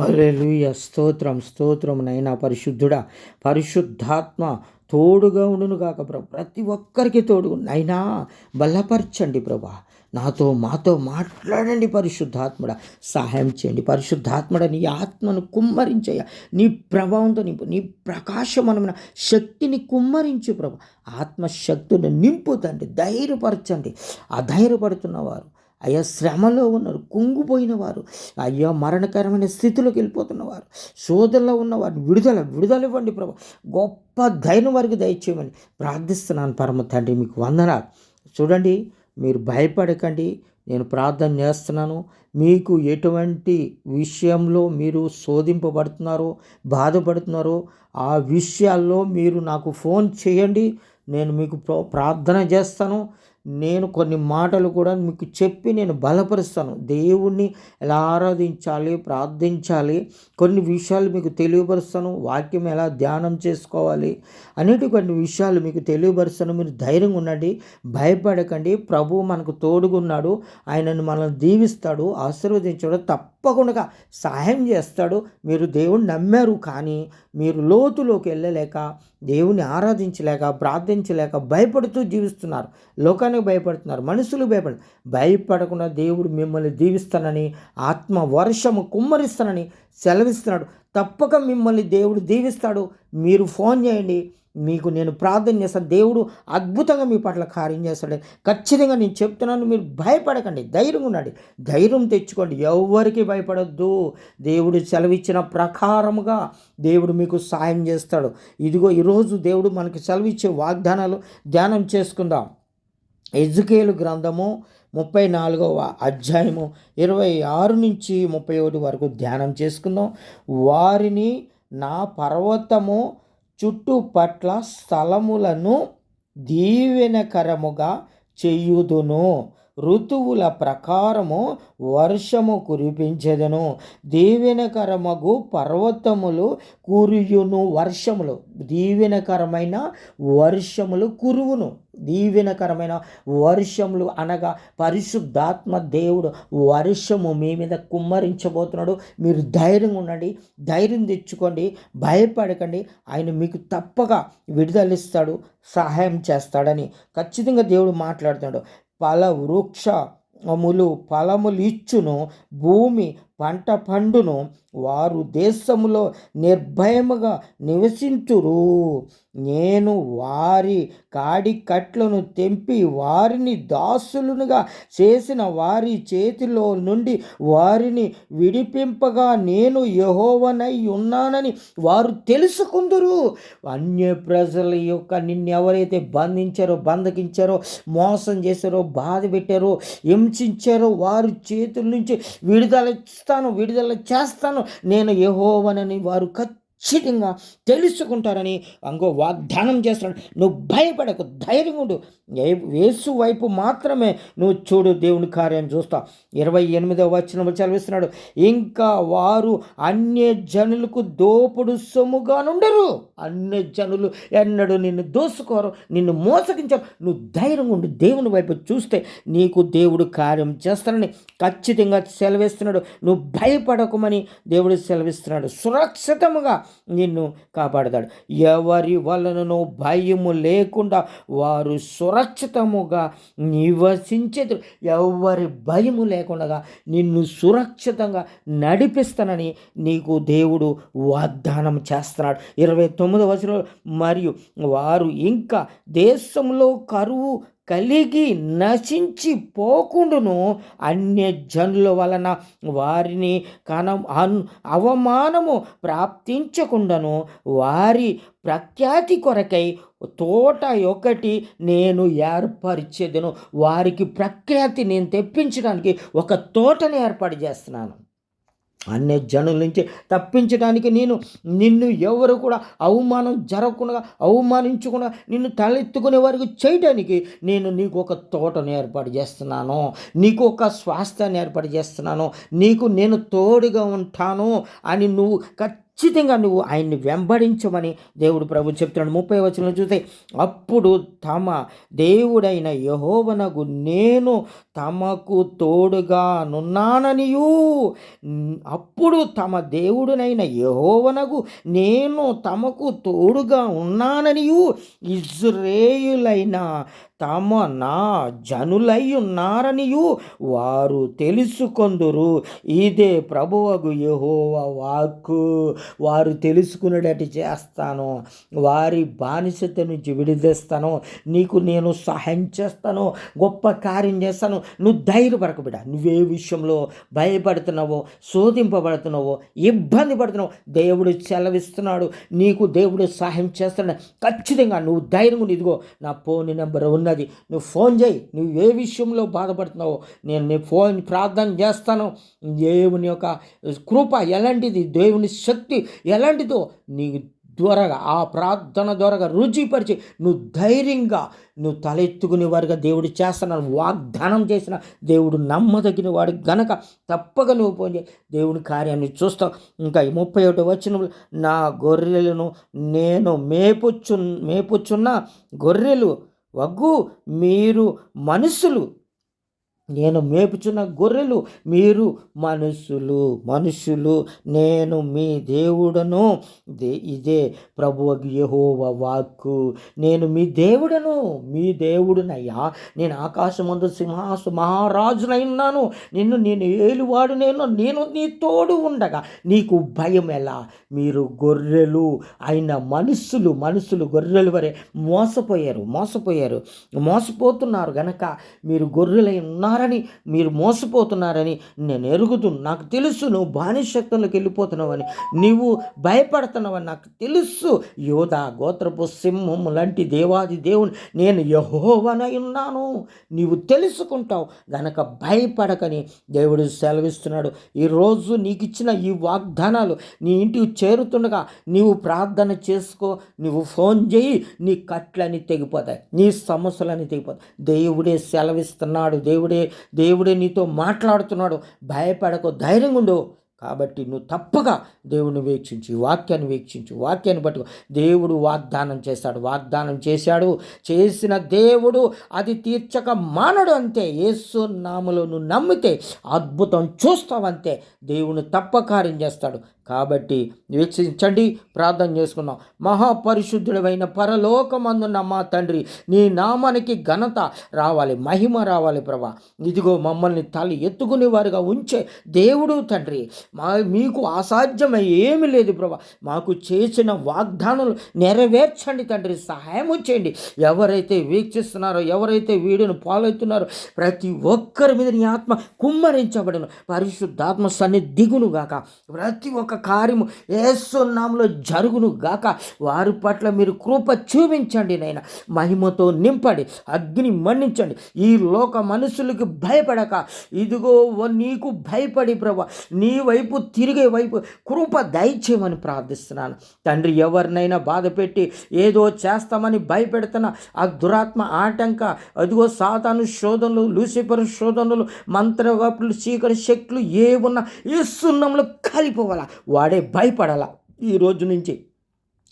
హల్లెలూయా. స్తోత్రం స్తోత్రం నైనా పరిశుద్ధుడా. పరిశుద్ధాత్మ తోడుగా ఉండును కాక ప్రభు. ప్రతి ఒక్కరికి తోడు నైనా బలపరచండి ప్రభా. నాతో మాతో మాట్లాడండి పరిశుద్ధాత్ముడ. సహాయం చేయండి పరిశుద్ధాత్ముడ. నీ ఆత్మను కుమ్మరించయ్యా. నీ ప్రభావంతో నింపు. నీ ప్రకాశమనమైన శక్తిని కుమ్మరించు ప్రభు. ఆత్మశక్తిని నింపుతండి ధైర్యపరచండి. ఆ ధైర్యపడుతున్నవారు అయ్యా శ్రమలో ఉన్నారు కుంగిపోయిన వారు. అయ్యా మరణకరమైన స్థితిలోకి వెళ్ళిపోతున్నవారు శోధనలో ఉన్నవారు విడుదల విడుదల ఇవ్వండి ప్రభు. గొప్ప ధైర్యం వారికి దయచేయమని ప్రార్థిస్తున్నాను పరమ తండ్రి మీకు వందనాలు. చూడండి మీరు భయపడకండి. నేను ప్రార్థన చేస్తున్నాను. మీకు ఎటువంటి విషయంలో మీరు శోధింపబడుతున్నారో బాధపడుతున్నారో ఆ విషయాల్లో మీరు నాకు ఫోన్ చేయండి. నేను మీకు ప్రార్థన చేస్తాను. నేను కొన్ని మాటలు కూడా మీకు చెప్పి నేను బలపరుస్తాను. దేవుణ్ణి ఎలా ఆరాధించాలి ప్రార్థించాలి కొన్ని విషయాలు మీకు తెలియపరుస్తాను వాక్యం ఎలా ధ్యానం చేసుకోవాలి అనేటి కొన్ని విషయాలు మీకు తెలియపరుస్తాను. మీరు ధైర్యంగా ఉండండి భయపడకండి. ప్రభు మనకు తోడుగున్నాడు ఆయనను మనల్ని దీవిస్తాడు ఆశీర్వదించాడు. తప్పకుండా సహాయం చేస్తాడు. మీరు దేవుణ్ణి నమ్మారు కానీ మీరు లోతులోకి వెళ్ళలేక దేవుని ఆరాధించలేక ప్రార్థించలేక భయపడుతూ జీవిస్తున్నారు. లోకానికి భయపడుతున్నారు. మనుషులు భయపడ భయపడకుండా దేవుడు మిమ్మల్ని దీవిస్తానని ఆత్మ వర్షము కుమ్మరిస్తానని సెలవిస్తున్నాడు. తప్పక మిమ్మల్ని దేవుడు దీవిస్తాడు. మీరు ఫోన్ చేయండి. మీకు నేను ప్రార్థన చేస్తాను దేవుడు అద్భుతంగా మీ పట్ల కార్యం చేస్తాడు. ఖచ్చితంగా నేను చెప్తున్నాను మీరు భయపడకండి ధైర్యం ఉండండి. ధైర్యం తెచ్చుకోండి ఎవరికి భయపడద్దు. దేవుడు సెలవిచ్చిన ప్రకారముగా దేవుడు మీకు సాయం చేస్తాడు. ఇదిగో ఈరోజు దేవుడు మనకి సెలవిచ్చే వాగ్దానాలు ధ్యానం చేసుకుందాం. ఎజుకేలు గ్రంథము ముప్పై నాలుగవ అధ్యాయము ఇరవై ఆరు నుంచి ముప్పై ఒకటి వరకు ధ్యానం చేసుకుందాం. వారిని నా పర్వతము చుట్టుపట్ల స్థలములను దీవెనకరముగా చేయుదును. ఋతువుల ప్రకారము వర్షము కురిపించదును. దీవెనకరమగు పర్వతములు కురియును వర్షములు. దీవెనకరమైన వర్షములు కురువును. దీవెనకరమైన వర్షములు అనగా పరిశుద్ధాత్మ దేవుడు వర్షము మీ మీద కుమ్మరించబోతున్నాడు. మీరు ధైర్యంగా ఉండండి. ధైర్యం తెచ్చుకోండి. భయపడకండి. ఆయన మీకు తప్పగా విడుదలిస్తాడు సహాయం చేస్తాడని ఖచ్చితంగా దేవుడు మాట్లాడుతున్నాడు. ఫల వృక్ష ఫలములు ఇచ్చును భూమి పంట పండును వారు దేశములో నిర్భయముగా నివసించురు. నేను వారి కాడి కట్లను తెంపి వారిని దాసులునుగా చేసిన వారి చేతిలో నుండి వారిని విడిపింపగా నేను యహోవనై ఉన్నానని వారు తెలుసుకుందరు. అన్య ప్రజల యొక్క నిన్నెవరైతే బంధించారో బంధకించారో మోసం చేశారో బాధ పెట్టారో హింసించారో వారి చేతుల నుంచి విడుదల ఇస్తాను విడుదల చేస్తాను. నేను యహోవనని వారు ఖచ్చితంగా తెలుసుకుంటారని అంగో వాగ్దానం చేస్తున్నాడు. నువ్వు భయపడకు ధైర్యం ఉండు. వేసు వైపు మాత్రమే నువ్వు చూడు దేవుని కార్యం చూస్తా. ఇరవై ఎనిమిదవ వచ్చిన చదివిస్తున్నాడు. ఇంకా వారు అన్య జనులకు దోపుడు సొమ్ముగా నుండరు. అన్య జనులు ఎన్నడూ నిన్ను దోసుకోరు నిన్ను మోసగించరు. నువ్వు ధైర్యం ఉండు. దేవుని వైపు చూస్తే నీకు దేవుడు కార్యం చేస్తానని ఖచ్చితంగా సెలవిస్తున్నాడు. నువ్వు భయపడకమని దేవుడు సెలవిస్తున్నాడు. సురక్షితముగా నిన్ను కాపాడతాడు. ఎవరి వలనను భయము లేకుండా వారు సురక్షితముగా నివసించేది ఎవరి భయము లేకుండా నిన్ను సురక్షితంగా నడిపిస్తానని నీకు దేవుడు వాగ్దానం చేస్తున్నాడు. ఇరవై తొమ్మిది వచనంలో మరియు వారు ఇంకా దేశంలో కరువు కలిగి నశించి పోకుండును జనుల వలన వారిని కన అవమానము ప్రాప్తించకుండాను వారి ప్రఖ్యాతి కొరకై తోట ఒకటి నేను ఏర్పరిచేదను. వారికి ప్రఖ్యాతి నేను తెప్పించడానికి ఒక తోటని ఏర్పాటు చేస్తున్నాను. అన్ని జనుల నుంచి తప్పించడానికి నేను నిన్ను ఎవరు కూడా అవమానం జరగకుండా అవమానించకుండా నిన్ను తలెత్తుకునే వారికి చేయడానికి నేను నీకు ఒక తోటను ఏర్పాటు చేస్తున్నాను. నీకు ఒక స్వాస్థ్యాన్ని ఏర్పాటు చేస్తున్నాను. నీకు నేను తోడుగా ఉంటాను అని నువ్వు ఖచ్చితంగా నువ్వు ఆయన్ని వెంబడించమని దేవుడు ప్రభు చెప్తున్నాడు. ముప్పై వచనం చూస్తే అప్పుడు తమ దేవుడైన యహోవనగు నేను తమకు తోడుగా నున్నాననియు అప్పుడు తమ దేవుడునైన యహోవనగు నేను తమకు తోడుగా ఉన్నాననియు. ఇజ్రేయులైన తమ నా జనులై ఉన్నారనియు వారు తెలుసుకొందురు. ఇదే ప్రభువగు యహోవ వాక్కు. వారు తెలుసుకునేటట్టు చేస్తాను. వారి బానిసత నుంచి విడిదేస్తాను. నీకు నేను సహాయం చేస్తాను. గొప్ప కార్యం చేస్తాను. నువ్వు ధైర్యపడక బిడ్డ నువ్వే విషయంలో భయపడుతున్నావో శోధింపబడుతున్నావో ఇబ్బంది పడుతున్నావు దేవుడు సెలవిస్తున్నాడు. నీకు దేవుడు సహాయం చేస్తున్నాడు ఖచ్చితంగా నువ్వు ధైర్యం ఇదిగో నా ఫోన్ నెంబర్ ఉన్న ఉన్నది. నువ్వు ఫోన్ చేయి. నువ్వు ఏ విషయంలో బాధపడుతున్నావో నేను నీ ఫోన్ ప్రార్థన చేస్తాను. దేవుని యొక్క కృప ఎలాంటిది? దేవుని శక్తి ఎలాంటిదో నీకు ద్వారాగా ఆ ప్రార్థన ద్వారాగా రుచిపరిచి నువ్వు ధైర్యంగా నువ్వు తలెత్తుకునే వారుగా దేవుడు చేస్తున్నాను వాగ్దానం చేసిన దేవుడు నమ్మదగిన వాడు. గనక తప్పక నువ్వు పోయి దేవుని కార్యాన్ని చూస్తావు ఇంకా ముప్పై ఒకటి వచ్చిన నా గొర్రెలను నేను మేపుచ్చు మేపుచున్న గొర్రెలు వగ్గు మీరు మనుషులు. నేను మేపుచున్న గొర్రెలు మీరు మనుషులు మనుషులు నేను మీ దేవుడను. ఇదే ప్రభు యహోవ వాక్కు. నేను మీ దేవుడను మీ దేవుడునయ్యా. నేను ఆకాశమందు సింహాసు మహారాజునైనాను నిన్ను నేను ఏలువాడు నేను నేను నీ తోడు ఉండగా నీకు భయం ఎలా? మీరు గొర్రెలు అయిన మనుషులు మనుషులు గొర్రెలు వరే మోసపోయారు మోసపోయారు మోసపోతున్నారు గనక మీరు గొర్రెలై ఉన్నారు? ఉన్నారని మీరు మోసపోతున్నారని నేను ఎరుగుతు నాకు తెలుసు నువ్వు బానిశక్తులకు వెళ్ళిపోతున్నావని నీవు భయపడుతున్నావని నాకు తెలుసు. యోధా గోత్రపు సింహం లాంటి దేవాది దేవుని నేను యహోవనై ఉన్నాను. నీవు తెలుసుకుంటావు గనక భయపడకని దేవుడు సెలవిస్తున్నాడు. ఈరోజు నీకు ఇచ్చిన ఈ వాగ్దానాలు నీ ఇంటికి చేరుతుండగా నీవు ప్రార్థన చేసుకో నువ్వు ఫోన్ చేయి నీ కట్లని తెగిపోతాయి నీ సమస్యలని తెగిపోతాయి. దేవుడే సెలవిస్తున్నాడు దేవుడే దేవుడే నీతో మాట్లాడుతున్నాడు. భయపడకు ధైర్యంగా ఉండు. కాబట్టి నువ్వు తప్పక దేవుని వీక్షించి వాక్యాన్ని వీక్షించు వాక్యాన్ని పట్టుకో. దేవుడు వాగ్దానం చేశాడు వాగ్దానం చేశాడు. చేసిన దేవుడు అది తీర్చక మానడు అంతే. యేసు నామలో నువ్వు నమ్మితే అద్భుతం చూస్తావంతే దేవుని తప్ప కార్యం చేస్తాడు. కాబట్టి వీక్షించండి ప్రార్థన చేసుకున్నాం మహాపరిశుద్ధుడమైన పరలోకమందున్న మా తండ్రి నీ నామానికి ఘనత రావాలి మహిమ రావాలి ప్రభా. ఇదిగో మమ్మల్ని తల ఎత్తుకునే వారుగా ఉంచే దేవుడు తండ్రి. మా మీకు అసాధ్యమై ఏమి లేదు ప్రభా. మాకు చేసిన వాగ్దానాలు నెరవేర్చండి తండ్రి. సహాయం చేయండి. ఎవరైతే వీక్షిస్తున్నారో ఎవరైతే వీడిని పాలవుతున్నారో ప్రతి ఒక్కరి మీద నీ ఆత్మ కుమ్మరించబడిన. పరిశుద్ధాత్మ సన్నిధిగును గాక. ప్రతి ఒక్క కార్యము ఏసునాంలో జరుగును గాక. వారి పట్ల మీరు కృప చూపించండి నాయన. మహిమతో నింపండి. అగ్ని మన్నించండి. ఈ లోక మనుషులకు భయపడక. ఇదిగో నీకు భయపడి ప్రభా. నీ వైపు వైపు తిరిగే వైపు కృప దయచేయమని ప్రార్థిస్తున్నాను. తండ్రి ఎవరినైనా బాధ పెట్టి ఏదో చేస్తామని భయపెడుతున్న ఆ దురాత్మ ఆటంక అదిగో సాతాను శోధనలు లూసిఫర్ శోధనలు మంత్రవాపులు చీకటి శక్తులు ఏ ఉన్నా ఈ సున్నంలో కలిపోవాలా? వాడే భయపడాల? ఈ రోజు నుంచి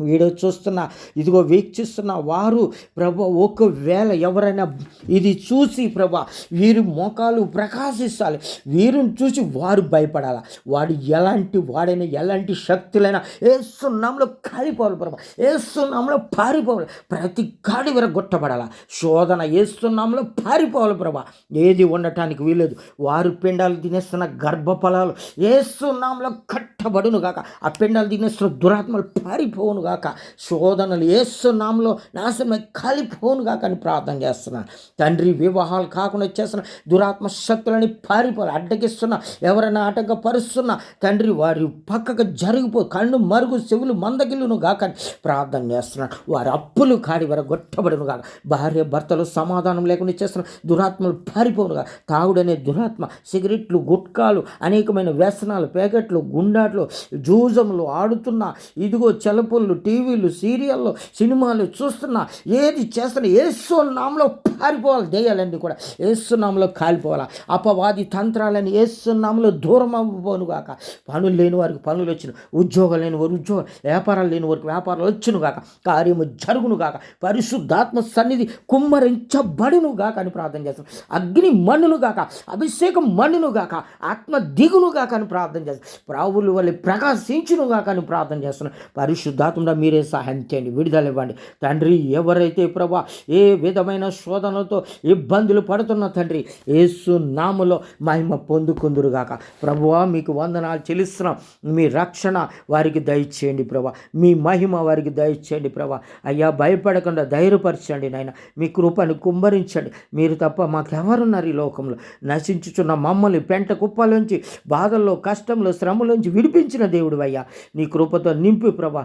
వీడియో చూస్తున్న ఇదిగో వీక్షిస్తున్న వారు ప్రభ ఒకవేళ ఎవరైనా ఇది చూసి ప్రభ వీరి మోకాలు ప్రకాశిస్తాలి. వీరిని చూసి వారు భయపడాలి? వాడు ఎలాంటి వాడైనా ఎలాంటి శక్తులైనా ఏసునాంలో కాలిపోవాలి ప్రభ. ఏసునాంలో పారిపోవాలి. ప్రతి గాడి విరగొట్టబడాల శోధన ఏసునాంలో పారిపోవాలి ప్రభ. ఏది ఉండటానికి వీలేదు వారు పిండాలు తినేస్తున్న గర్భఫలాలు ఏసునాంలో కట్టబడును కాక ఆ పిండాలు తినేస్తున్న దురాత్మలు పారిపోవును గాక శోధనలు ఏస్తున్నాంలో నాశనమై కాలిపోనుగాక అని ప్రార్థన చేస్తున్నాను తండ్రి వివాహాలు కాకుండా చేస్తున్న దురాత్మ శక్తులని పారిపోవాలి అడ్డగిస్తున్నా ఎవరైనా ఆటంకపరుస్తున్నా తండ్రి వారి పక్కకు జరిగిపో కళ్ళు మరుగు చెవులు మందగిల్లును గాక అని ప్రార్థన చేస్తున్నాను వారి అప్పులు కాడి వరకు గొట్టబడును గాక. భార్య భర్తలు సమాధానం లేకుండా చేస్తున్న దురాత్మలు పారిపోనుగా తాగుడనే దురాత్మ సిగరెట్లు గుట్కాలు అనేకమైన వ్యసనాలు ప్యాకెట్లు గుండాట్లు జూజములు ఆడుతున్న ఇదిగో చెలపులు మొబైళ్ళు టీవీలు సీరియళ్ళు సినిమాలు చూస్తున్నా ఏది చేస్తున్నా ఏసు నామలో పారిపోవాలి దెయ్యాలన్నీ కూడా. ఏసు నామలో కాలిపోవాలా. అపవాది తంత్రాలని ఏసు నామలో దూరం అవ్వబోను గాక. పనులు లేని వారికి పనులు వచ్చిన ఉద్యోగం లేని వారు ఉద్యోగం వ్యాపారాలు లేని వారికి వ్యాపారాలు వచ్చును గాక. కార్యము జరుగును గాక. పరిశుద్ధాత్మ సన్నిధి కుమ్మరించబడును గాక అని ప్రార్థన చేస్తాం. అగ్ని మన్నును గాక. అభిషేకం మన్నును గాక. ఆత్మ దిగును గాక అని ప్రార్థన చేస్తాం. ప్రావులు వల్ల ప్రకాశించును గాక అని ప్రార్థన చేస్తున్నాం. పరిశుద్ధాత్మ మీరే సహాయం చేయండి విడుదల ఇవ్వండి. తండ్రి ఎవరైతే ప్రభా ఏ విధమైన శోధనలతో ఇబ్బందులు పడుతున్న తండ్రి యేసు నామలో మహిమ పొందుకుందురుగాక. ప్రభువా మీకు వందనాలు చెల్లిస్తున్నాం. మీ రక్షణ వారికి దయచేయండి ప్రభా. మీ మహిమ వారికి దయచేయండి ప్రభా. అయ్యా భయపడకుండా ధైర్యపరచండి నాయన. మీ కృపను కుమ్మరించండి. మీరు తప్ప మాకెవరున్నారు ఈ లోకంలో? నశించుచున్న మమ్మల్ని పెంట కుప్పలోంచి బాధల్లో కష్టంలో శ్రమలోంచి విడిపించిన దేవుడు అయ్యా. నీ కృపతో నింపి ప్రభా.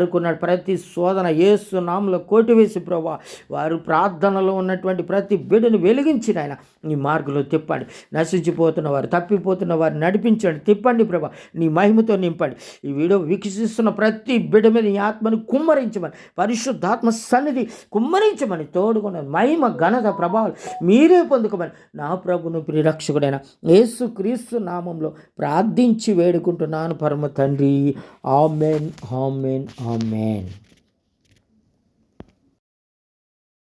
వారుకున్నాడు ప్రతి శోధన ఏసు నామలో కోటివేసి ప్రభా వారు ప్రార్థనలో ఉన్నటువంటి ప్రతి బిడ్డను వెలిగించిన ఆయన నీ మార్గంలో తిప్పండి. నశించిపోతున్న వారు తప్పిపోతున్న వారు నడిపించండి. తిప్పండి ప్రభా నీ మహిమతో నింపండి. ఈ వీడియో వీక్షిస్తున్న ప్రతి బిడ్డ మీద నీ ఆత్మని కుమ్మరించమని పరిశుద్ధాత్మ సన్నిధి కుమ్మరించమని తోడుకున్న మహిమ ఘనత ప్రభావాలు మీరే పొందుకోమని నా ప్రభును ప్రిరక్షకుడైన యేసు క్రీస్తు నామంలో ప్రార్థించి వేడుకుంటున్నాను. పరమ తండ్రి ఆమెన్ ఆమెన్ ఆమెన్